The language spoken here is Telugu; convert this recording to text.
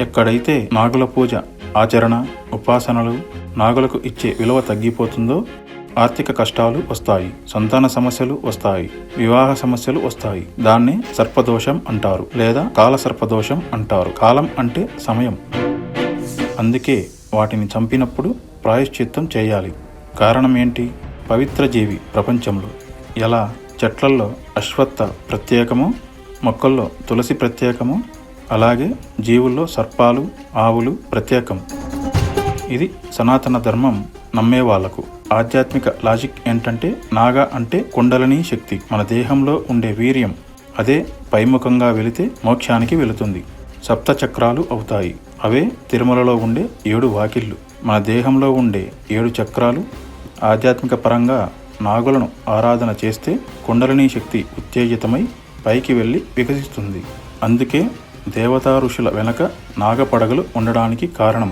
ఎక్కడైతే నాగుల పూజ ఆచరణ ఉపాసనలు నాగులకు ఇచ్చే విలువ తగ్గిపోతుందో ఆర్థిక కష్టాలు వస్తాయి సంతాన సమస్యలు వస్తాయి వివాహ సమస్యలు వస్తాయి. దాన్ని సర్పదోషం అంటారు లేదా కాల సర్పదోషం అంటారు. కాలం అంటే సమయం. అందుకే వాటిని చంపినప్పుడు ప్రాయశ్చిత్తం చేయాలి. కారణం ఏంటి? పవిత్ర జీవి ప్రపంచంలో. ఎలా? చెట్లల్లో అశ్వత్థ ప్రత్యేకమో మొక్కల్లో తులసి ప్రత్యేకమో అలాగే జీవుల్లో సర్పాలు ఆవులు ప్రత్యేకం. ఇది సనాతన ధర్మం నమ్మే వాళ్ళకు. ఆధ్యాత్మిక లాజిక్ ఏంటంటే నాగా అంటే కుండలనీ శక్తి. మన దేహంలో ఉండే వీర్యం అదే పైముఖంగా వెళితే మోక్షానికి వెళుతుంది. సప్త చక్రాలు అవుతాయి. అవే తిరుమలలో ఉండే ఏడు వాకిళ్ళు. మన దేహంలో ఉండే ఏడు చక్రాలు ఆధ్యాత్మిక పరంగా నాగులను ఆరాధన చేస్తే కుండలిని శక్తి ఉత్తేజితమై పైకి వెళ్ళి వికసిస్తుంది. అందుకే దేవతా ఋషుల వెనక నాగపడగలు ఉండడానికి కారణం.